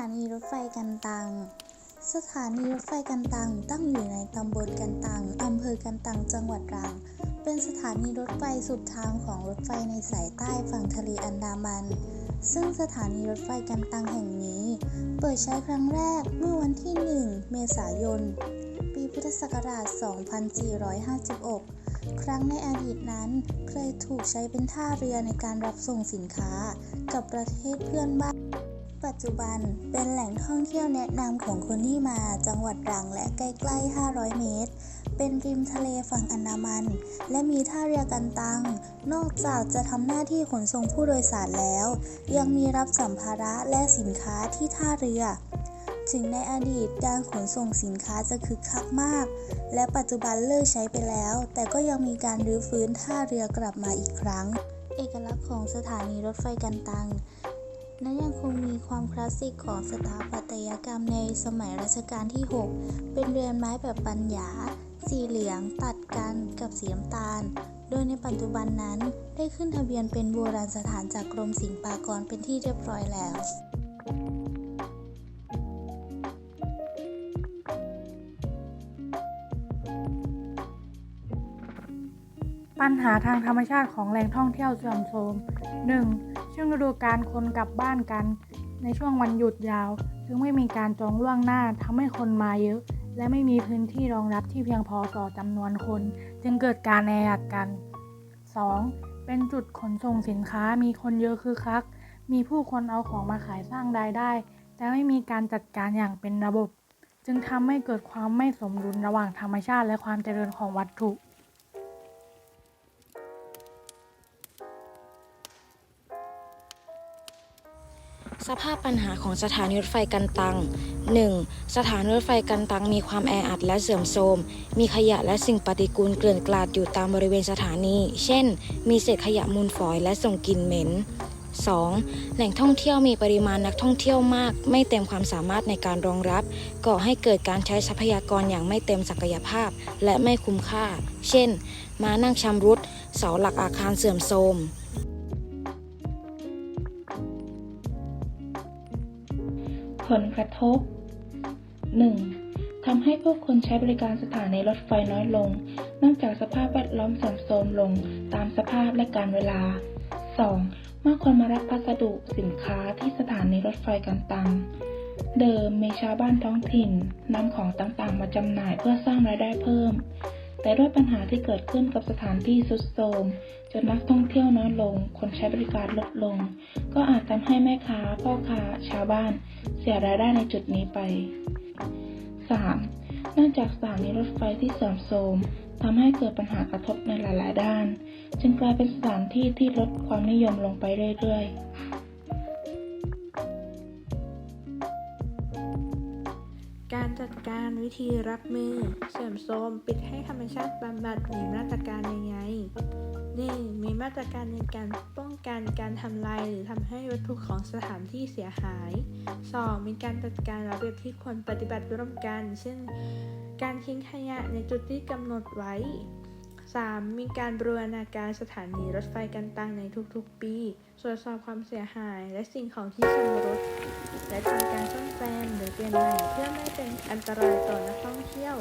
านีรถไฟกันตัง สถานีรถไฟกันตังตั้งอยู่ในตำบลกันตัง อำเภอกันตัง จังหวัดตรัง เป็นสถานีรถไฟสุดทางของรถไฟในสายใต้ฝั่งทะเลอันดามัน ซึ่งสถานีรถไฟกันตังแห่งนี้ เปิดใช้ครั้งแรกเมื่อวันที่ 1 เมษายน ปีพุทธศักราช 2456 ครั้งในอดีตนั้นเคยถูกใช้เป็นท่าเรือในการรับส่งสินค้ากับประเทศเพื่อนบ้าน จจุบันเป็นแหล่งท่องเที่ยวแนะนำของคนที่มาจังหวัดตรังและใกล้ๆ 500 เมตร เป็นริมทะเลฝั่งอันดามัน และมีท่าเรือกันตัง นอกจากจะทำหน้าที่ขนส่งผู้โดยสารแล้ว ยังมีรับสัมภาระและสินค้าที่ท่าเรือ ถึงในอดีตการขนส่งสินค้าจะคึกคักมาก และปัจจุบันเลิกใช้ไปแล้ว แต่ก็ยังมีการรื้อฟื้นท่าเรือ กลับมาอีกครั้ง เอกลักษณ์ของสถานีรถไฟกันตัง นั้นยังคงมีความคลาสสิกของสถาปัตยกรรมในสมัยรัชกาลที่ 6 เป็นเรือนไม้แบบปัญญา สีเหลืองตัดกันกับสีน้ำตาล โดยในปัจจุบันนั้นได้ขึ้นทะเบียนเป็นโบราณสถานจากกรมศิลปากรเป็นที่เรียบร้อยแล้ว ปัญหาทางธรรมชาติของแหล่งท่องเที่ยวเสื่อมโทรม 1. ช่วงฤดูกาลคนกลับบ้านกัน ในช่วงวันหยุดยาวจึงไม่มีการจองล่วงหน้าทำให้คนมาเยอะ และไม่มีพื้นที่รองรับที่เพียงพอต่อจำนวนคน จึงเกิดการแออัดกัน 2. เป็นจุดขนส่งสินค้ามีคนเยอะคือคัก มีผู้คนเอาของมาขายสร้างรายได้ แต่ไม่มีการจัดการอย่างเป็นระบบ จึงทำให้เกิดความไม่สมดุลระหว่างธรรมชาติและความเจริญของวัตถุ สภาพปัญหาของสถานีรถไฟกันตัง 1. สถานีรถไฟกันตังมีความแออัดและเสื่อมโทรม มีขยะและสิ่งปฏิกูลเกลื่อนกลาดอยู่ตามบริเวณสถานี เช่น มีเศษขยะมูลฝอยและส่งกลิ่นเหม็น 2. แหล่งท่องเที่ยวมีปริมาณนักท่องเที่ยวมาก ไม่เต็มความสามารถในการรองรับ ก่อให้เกิดการใช้ทรัพยากรอย่างไม่เต็มศักยภาพ และไม่คุ้มค่า เช่น มานั่งชำรุด เสาหลักอาคารเสื่อมโทรม ผลกระทบ 1. ทำให้ผู้คนใช้บริการสถานีรถไฟน้อยลง เนื่องจากสภาพแวดล้อมเสื่อมโทรมลงตามสภาพและการเวลา 2. เมื่อคนมารับพัสดุสินค้าที่สถานีรถไฟกันตัง เดิมมีชาวบ้านท้องถิ่นนำของต่างๆ มาจำหน่ายเพื่อสร้างรายได้เพิ่ม แต่ด้วยปัญหาที่เกิดขึ้นกับสถานที่สุดโทรมจนนักท่องเที่ยวน้อยลง คนใช้บริการลดลง ก็อาจทำให้แม่ค้าพ่อค้าชาวบ้าน เสียรายได้ในจุดนี้ไป 3. เนื่องจากสถานีรถไฟที่เสื่อมโทรมทำให้เกิดปัญหากระทบในหลาย ๆ ด้าน จึงกลายเป็นสถานที่ที่ลดความนิยมลงไปเรื่อย ๆ การจัดการวิธีรับมือ เสื่อมโทรมปิดให้ธรรมชาติบำบัดมีมาตรการยังไง 1. มีมาตรการในการป้องกันการทำลายหรือทำให้วัตถุของสถานที่เสียหาย 2. มีการจัดการระเบียบที่ควรปฏิบัติร่วมกัน เช่น การทิ้งขยะในจุดที่กำหนดไว้ 3. มีการบรูรณาการสถานีรถไฟกันตังในทุกๆ ปีตรวจสอบความเสียหายและสิ่งของที่ชำรุดและทำการซ่อมแซมหรือเปลี่ยนใหม่เพื่อไม่เป็น อันตรายต่อนักท่องเที่ยว